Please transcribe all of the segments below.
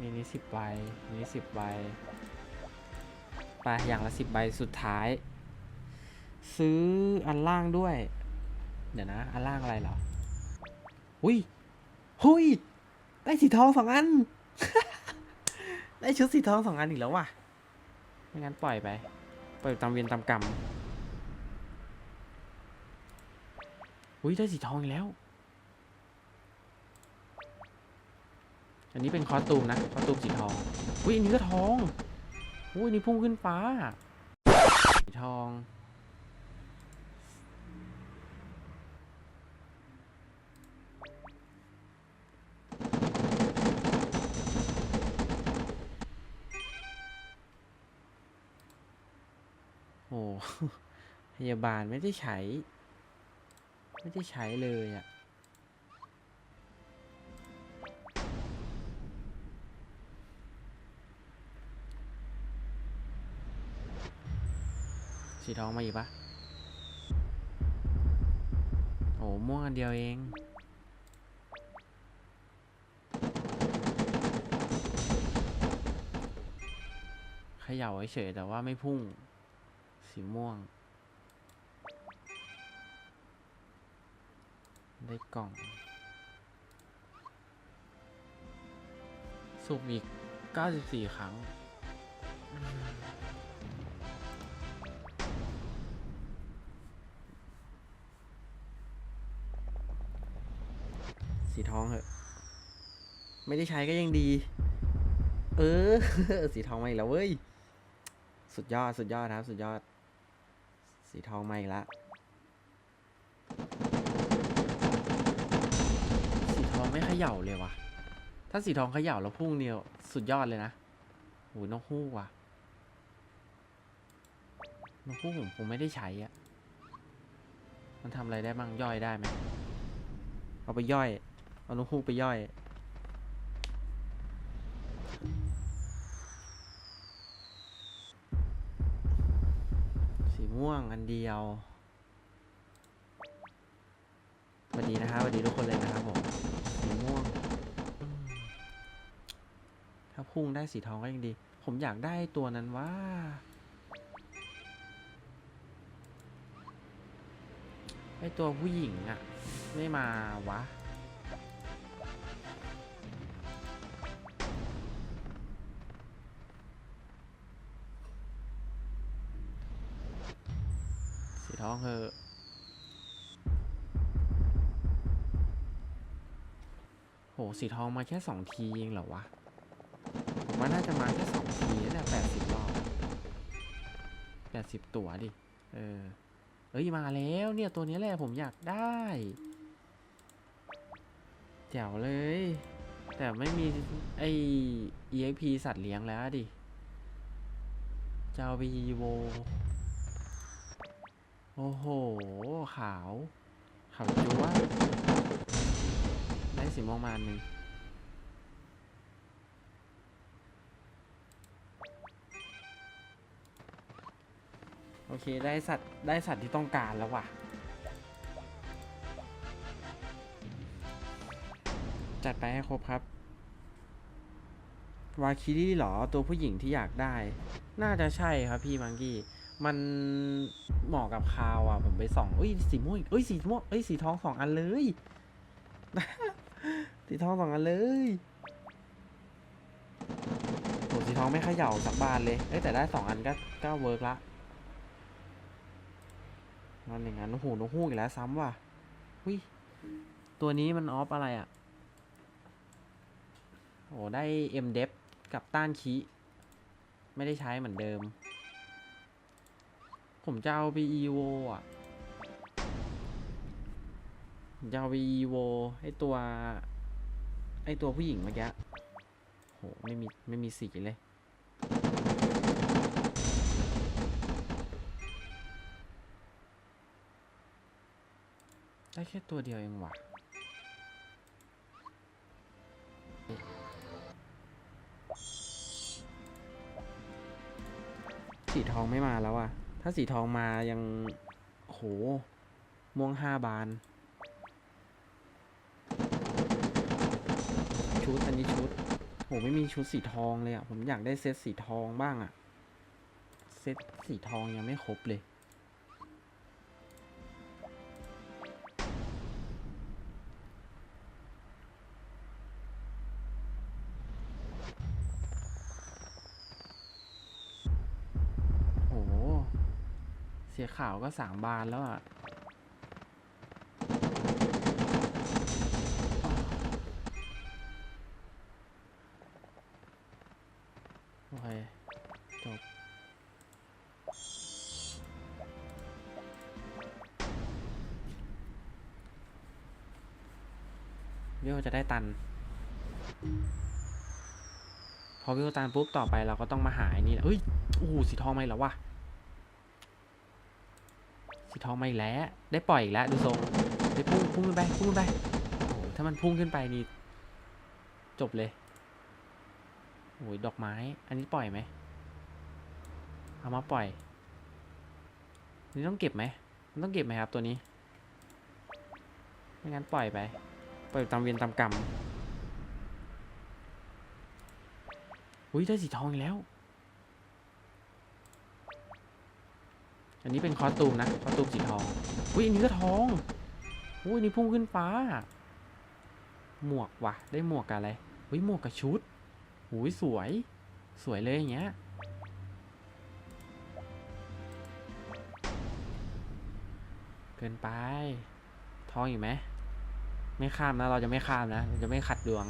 มีนี้สิบใบมีนี้สิบใบไปอย่างละสิบใบสุดท้าย ซื้ออันล่างด้วย เดี๋ยวนะ อันล่างอะไรเหรอหุยหุยได้สีทองสองอัน ได้ชุดสีทองสองอันอีกแล้วว่ะไม่งั้นปล่อยไป ปล่อยตามเวียนตามกรรมหุยได้สีทองอีกแล้ว อันนี้เป็นคอสตูมนะคอสตูมสีทองอุ้ยอันนี้ก็ทองอุ้ยอันนี้พุ่งขึ้นฟ้าสีทอง โอ้พยาบาลไม่ได้ใช้ ไม่ได้ใช้เลยอะ่ะ สีทองมาอีกปะโอ้ม่วงอันเดียวเอง ขย่าเฉยแต่ว่าไม่พุ่ง สีม่วง ได้กล่องสุ่มอีก 94 ครั้ง สีทองเหอะ ไม่ได้ใช้ก็ยังดี เออ สีทองมาอีกแล้วเว้ย สุดยอด สุดยอดครับ สุดยอด สีทองมาอีกแล้วสีทองไม่เขย่าเลยว่ะ ถ้าสีทองเขย่าแล้วพุ่งเดียว สุดยอดเลยนะโหนกฮูกว่ะนกฮูกผมผมไม่ได้ใช้อะมันทำอะไรได้บ้างย่อยได้ไหมเอาไปย่อย เอานกฮูกไปย่อย สีม่วงอันเดียวสวัสดีนะครับสวัสดีทุกคนเลยนะครับผมสีม่วง ถ้าพุ่งได้สีทองก็ยังดี ผมอยากได้ตัวนั้นว่าไอตัวผู้หญิงอะไม่มาวะ ทองเหอะโหสีทองมาแค่สองทีเองเหรอวะผมว่าน่าจะมาแค่สองทีนั่นแหละแปดสิบรอบแปดสิบตัวดิ เออ เอ้ยมาแล้วเนี่ยตัวนี้แหละผมอยากได้แจ๋วเลย แต่ไม่มีไอ EXP สัตว์เลี้ยงแล้วดิ เจะเอาไปยีโว โอ้โห ขาว ขาวจั๊วได้สีม่วงมาอันหนึ่งโอเค ได้สัตว์ ได้สัตว์ที่ต้องการแล้วว่ะ จัดไปให้ครบครับ วาคิรี่หรอ ตัวผู้หญิงที่อยากได้ น่าจะใช่ครับพี่มังกี้ มันเหมาะกับคาวอะ ผมไปส่องเอ้ยสีม่วงอีกเอ้ยสีม่วงเอ้ยสีทองสองอันเลย สีทองสองอันเลยโหสีทองไม่เขย่าสักบานเลยเอ้ยแต่ได้สองอันก็ก็เวิร์กละนั่นอย่างนั้นโอ้โหนกฮูกอีกแล้วซ้ำว่ะหุ้ยตัวนี้มันออฟอะไรอะโอ้ได้เอ็มเดฟกับต้านคีไม่ได้ใช้เหมือนเดิม ผมจะเอาไป EVO อะจะเอาไป EVO ไอตัว ไอตัวผู้หญิงเมื่อกี้โหไม่มี ไม่มีสีเลย ได้แค่ตัวเดียวเองว่ะสีทองไม่มาแล้วอะ ถ้าสีทองมายังโห ม่วงห้าบาน ชุดอันนี้ชุดโหไม่มีชุดสีทองเลยอะ ผมอยากได้เซตสีทองบ้างอะ เซตสีทองยังไม่ครบเลย เสียข่าวก็สามบานแล้วอะ โอเค จบ วิวจะได้ตัน พอวิวตันปุ๊บต่อไปเราก็ต้องมาหาไอ้นี่เอ้ย โอ้โหสีทองมาอีกแล้วะ ทองมาอีกแล้ว ได้ปล่อยอีกแล้วดูทรงได้พุ่งพุ่งขึ้นไปพุ่งขึ้นไปโอ้ถ้ามันพุ่งขึ้นไปนี่จบเลยโอ้ยดอกไม้ อันนี้ปล่อยไหมเอามาปล่อย นี่ต้องเก็บไหมมันต้องเก็บไหมครับตัวนี้ไม่งั้นปล่อยไปปล่อยตามเวียนตามกรรมอุ้ยได้สีทองอีกแล้ว อันนี้เป็นคอสตูมนะคอสตูมสีทองอุ้ยอันนี้ก็ทองอุ้ยอันนี้พุ่งขึ้นฟ้า หมวกว่ะ ได้หมวกกับอะไรอุ้ยหมวกกับชุดอุ้ยสวย สวยเลยอย่างเงี้ยเกินไป ทองอีกไหมไม่ข้ามนะ เราจะไม่ข้ามนะเราจะไม่ขัดดวง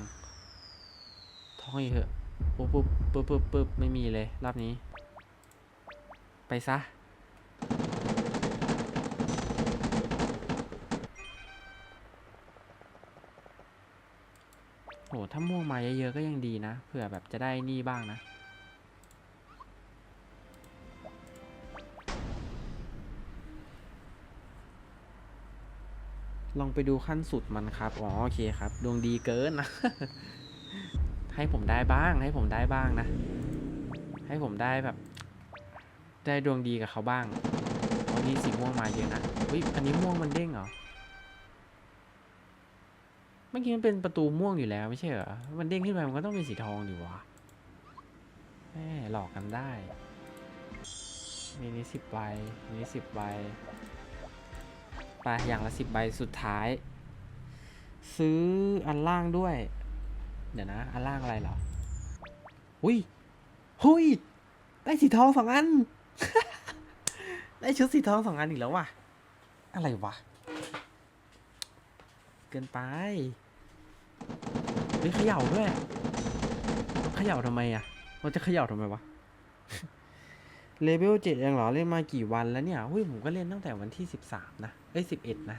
ทองอีกเถอะปุ๊บปุ๊บปุ๊บปุ๊บปุ๊บไม่มีเลยรอบนี้ ไปซะ โหถ้าม่วงมาเยอะๆก็ยังดีนะ เผื่อแบบจะได้นี่บ้างนะ ลองไปดูขั้นสุดมันครับ อ๋อโอเคครับ ดวงดีเกินนะ ให้ผมได้บ้าง ให้ผมได้บ้างนะ ให้ผมได้แบบ ได้ดวงดีกับเขาบ้างวันนี้สีม่วงมาเยอะนะอุ้ยอันนี้ม่วงมันเด้งเหรอ เมื่อกี้มันเป็นประตูม่วงอยู่แล้วไม่ใช่เหรอ มันเด้งขึ้นไปมันก็ต้องเป็นสีทองดิวะแหมหลอกกันได้มีนี้สิบใบนี้สิบใบไปอย่างละสิบใบสุดท้าย ซื้ออันล่างด้วย เดี๋ยวนะ อันล่างอะไรเหรอหุยหุยได้สีทองสองอัน ได้ชุดสีทองสองอันอีกแล้วว่ะ อะไรวะ เกินไป เฮ้ยเขย่าด้วยเขย่าทำไมอะมันจะเขย่าทำไมวะ เลเวลเจ็ดเองเหรอ เล่นมากี่วันแล้วเนี่ยหุ้ยผมก็เล่นตั้งแต่วันที่สิบสามนะ เอ้ยสิบเอ็ดนะ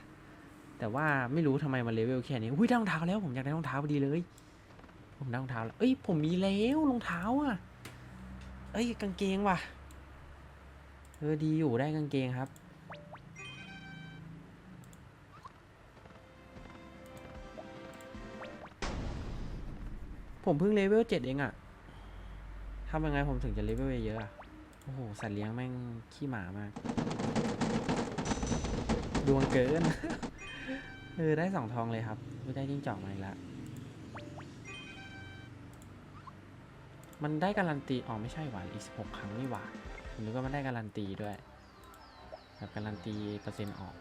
แต่ว่าไม่รู้ทำไมมันเลเวลแค่นี้หุ้ยได้รองเท้าแล้ว ผมอยากได้รองเท้าพอดีเลย ผมได้รองเท้าแล้ว เอ้ยผมมีแล้วรองเท้าอะ เอ้ยกางเกงว่ะ เออดีอยู่ได้กางเกงครับ ผมเพิ่งเลเวลเจ็ดเองอะทำยังไงผมถึงจะเลเวลเยอะอะโอ้โห สัตว์เลี้ยงแม่งขี้หมามาก ดวงเกิน เออ ได้สองทองเลยครับ ไม่ได้จิ้งจอกมาอีกล้วมันได้การันตี อ๋อ ไม่ใช่หว่าอีกสิบหกครั้งนี่หว่าผมนึกว่ามันได้การันตีด้วย แบบการันตีเปอร์เซ็นต์ออก